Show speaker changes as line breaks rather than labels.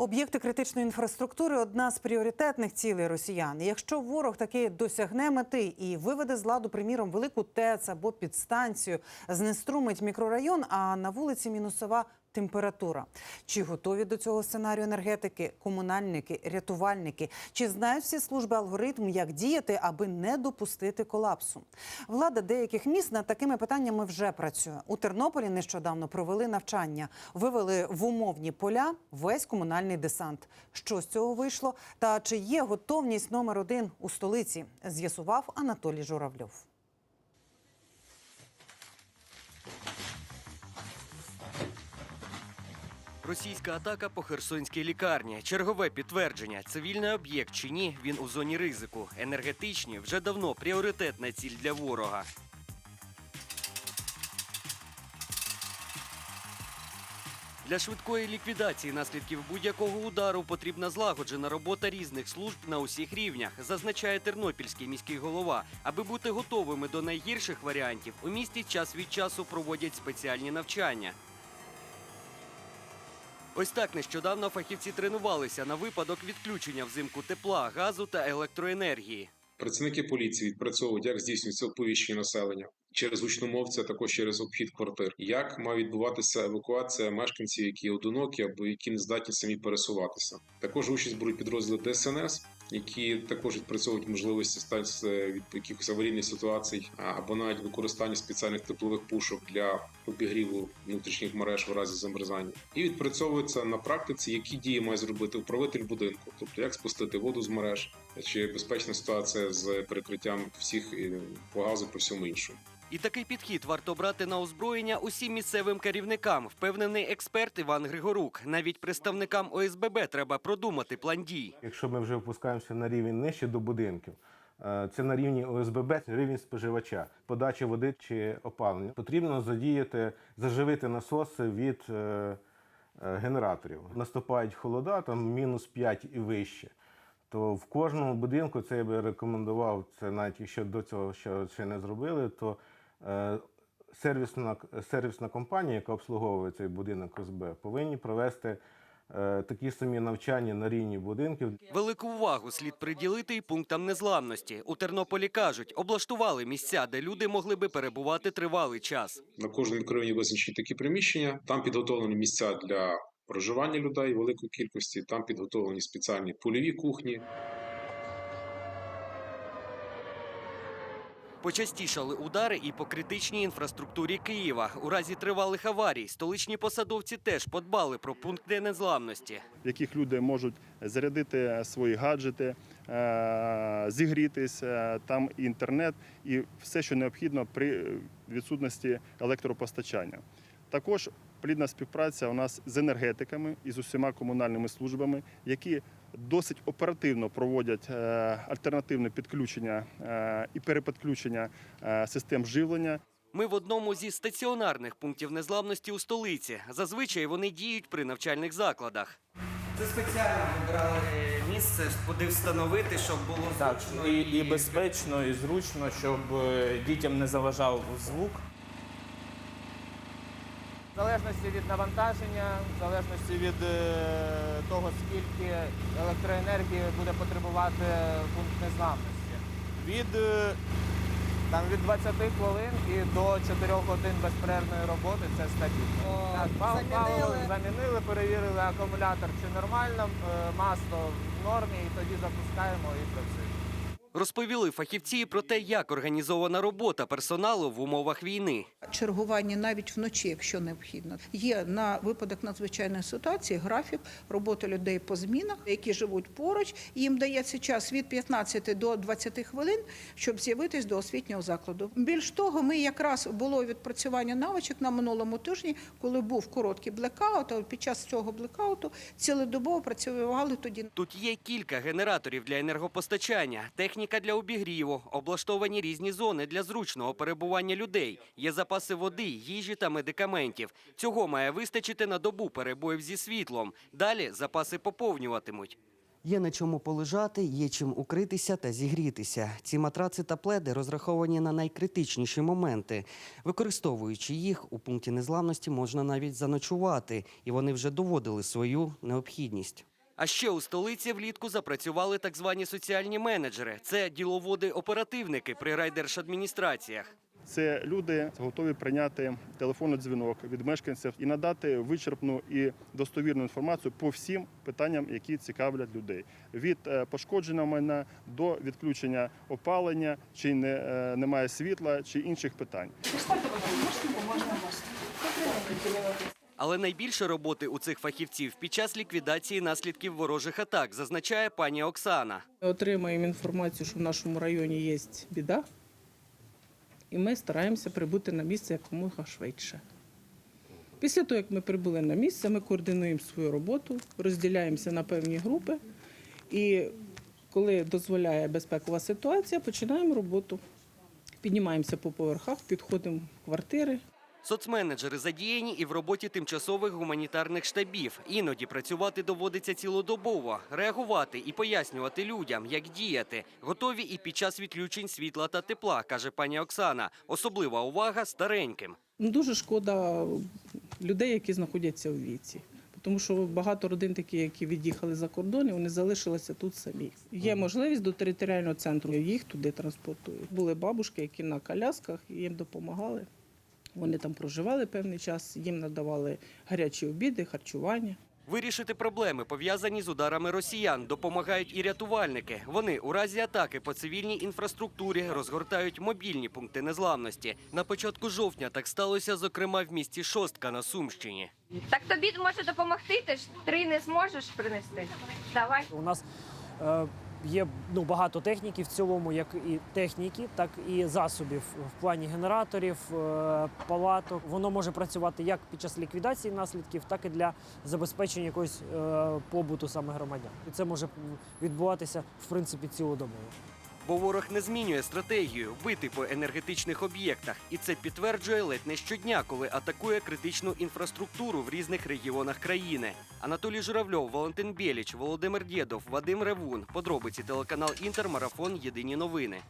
Об'єкти критичної інфраструктури одна з пріоритетних цілей росіян. Якщо ворог таки досягне мети і виведе з ладу, приміром, велику ТЕЦ або підстанцію, знеструмить мікрорайон, а на вулиці мінусова температура. Чи готові до цього сценарію енергетики, комунальники, рятувальники? Чи знають всі служби алгоритм, як діяти, аби не допустити колапсу? Влада деяких міст над такими питаннями вже працює. У Тернополі нещодавно провели навчання, вивели в умовні поля весь комунальний десант. Що з цього вийшло? Та чи є готовність номер один у столиці? З'ясував Анатолій Журавльов.
Російська атака по Херсонській лікарні. Чергове підтвердження. Цивільний об'єкт чи ні, він у зоні ризику. Енергетичні вже давно пріоритетна ціль для ворога. Для швидкої ліквідації наслідків будь-якого удару потрібна злагоджена робота різних служб на усіх рівнях, зазначає тернопільський міський голова. Аби бути готовими до найгірших варіантів, у місті час від часу проводять спеціальні навчання. Ось так нещодавно фахівці тренувалися на випадок відключення взимку тепла, газу та електроенергії.
Працівники поліції відпрацьовують, як здійснюється оповіщення населення через гучномовця, також через обхід квартир. Як має відбуватися евакуація мешканців, які одинокі або які не здатні самі пересуватися? Також участь беруть підрозділи ДСНС, які також відпрацьовують можливості стати від якихось аварійних ситуацій або навіть використання спеціальних теплових пушок для обігріву внутрішніх мереж в разі замерзання. І відпрацьовується на практиці, які дії має зробити управитель будинку, тобто як спустити воду з мереж, чи безпечна ситуація з перекриттям всіх е, по газу по всьому іншому.
І такий підхід варто брати на озброєння усім місцевим керівникам, впевнений експерт Іван Григорук. Навіть представникам ОСББ треба продумати план дій.
Якщо ми вже опускаємося на рівень нижче до будинків, е, це на рівні ОСББ, рівень споживача, подачі води чи опалення. Потрібно задіяти, заживити насоси від е, е, генераторів. Наступають холода, там мінус 5 і вище. То в кожному будинку це я би рекомендував, це навіть якщо до цього ще, не зробили, то сервісна, сервісна компанія, яка обслуговує цей будинок ОСБ, повинні провести е, такі самі навчання на рівні будинків.
Велику увагу слід приділити й пунктам незламності. У Тернополі кажуть, облаштували місця, де люди могли би перебувати тривалий час.
На кожному мікрорайоні визначені такі приміщення. Там підготовлені місця для проживання людей великої кількості. Там підготовлені спеціальні польові кухні.
Почастішали удари і по критичній інфраструктурі Києва. У разі тривалих аварій столичні посадовці теж подбали про пункти незламності.
в яких люди можуть зарядити свої гаджети, зігрітися. е, там інтернет і все, що необхідно при відсутності електропостачання. Також плідна співпраця у нас з енергетиками і з усіма комунальними службами, які досить оперативно проводять е, альтернативне підключення е, і перепідключення е, систем живлення.
Ми в одному зі стаціонарних пунктів незламності у столиці. Зазвичай вони діють при навчальних закладах.
Це спеціально вибрали місце, куди встановити, щоб було
Так,
зручно
і, і безпечно, і зручно, щоб дітям не заважав звук. В залежності від навантаження, в залежності від е, того, скільки електроенергії буде потребувати пункт незламності. Від, е, там, від 20 хвилин і до 4 годин безперервної роботи це стабільно.
О,
так, паливо
замінили.
замінили, перевірили акумулятор чи нормально, е, масло в нормі, і тоді запускаємо і працюємо.
Розповіли фахівці про те, як організована робота персоналу в умовах війни.
чергування навіть вночі, якщо необхідно. Є на випадок надзвичайної ситуації графік роботи людей по змінах, які живуть поруч. Їм дається час від 15 до 20 хвилин, щоб з'явитись до освітнього закладу. Більш того, ми якраз було відпрацювання навичок на минулому тижні, коли був короткий блекаут. а Під час цього блекауту цілодобово працювали тоді
Тут є кілька генераторів для енергопостачання, техніка для обігріву, облаштовані різні зони для зручного перебування людей. Є запаси води, їжі та медикаментів. Цього має вистачити на добу перебоїв зі світлом. Далі запаси поповнюватимуть.
Є на чому полежати, є чим укритися та зігрітися. Ці матраци та пледи розраховані на найкритичніші моменти. Використовуючи їх, у пункті незламності можна навіть заночувати, і вони вже доводили свою необхідність.
А ще у столиці влітку запрацювали так звані соціальні менеджери. Це діловоди-оперативники при райдержадміністраціях.
Це люди готові прийняти телефонний дзвінок від мешканців і надати вичерпну і достовірну інформацію по всім питанням, які цікавлять людей, від е, пошкодження майна до відключення опалення, чи не, е, немає світла, чи інших питань.
Але найбільше роботи у цих фахівців під час ліквідації наслідків ворожих атак, зазначає пані Оксана.
Ми Отримаємо інформацію, що в нашому районі є біда, і ми стараємося прибути на місце якомога швидше. Після того, як ми прибули на місце, ми координуємо свою роботу, розділяємося на певні групи, і коли дозволяє безпекова ситуація, починаємо роботу. Піднімаємося по поверхах, підходимо в квартири,
Соцменеджери задіяні і в роботі тимчасових гуманітарних штабів. Іноді працювати доводиться цілодобово, реагувати і пояснювати людям, як діяти. Готові і під час відключень світла та тепла, каже пані Оксана. Особлива увага стареньким.
Дуже шкода людей, які знаходяться у віці. Тому що багато родин такі, які від'їхали за кордон, і вони залишилися тут самі. Є можливість до територіального центру, їх туди транспортують. Були бабушки, які на колясках, і їм допомагали. Вони там проживали певний час, їм надавали гарячі обіди, харчування.
Вирішити проблеми, пов'язані з ударами росіян, допомагають і рятувальники. Вони у разі атаки по цивільній інфраструктурі розгортають мобільні пункти незламності. На початку жовтня так сталося, зокрема, в місті Шостка на Сумщині.
Так тобі може допомогти, ти ж три не зможеш принести. Давай.
У нас е, є ну, багато техніки в цілому, як і техніки, так і засобів в плані генераторів, е, палаток. Воно може працювати як під час ліквідації наслідків, так і для забезпечення якогось е, побуту саме громадян. І це може відбуватися в принципі цілодобово.
Бо ворог не змінює стратегію бити по енергетичних об'єктах, і це підтверджує ледь не щодня, коли атакує критичну інфраструктуру в різних регіонах країни. Анатолій Журавльов, Валентин Біліч, Володимир Дєдов, Вадим Ревун. Подробиці телеканал Інтермарафон Єдині новини.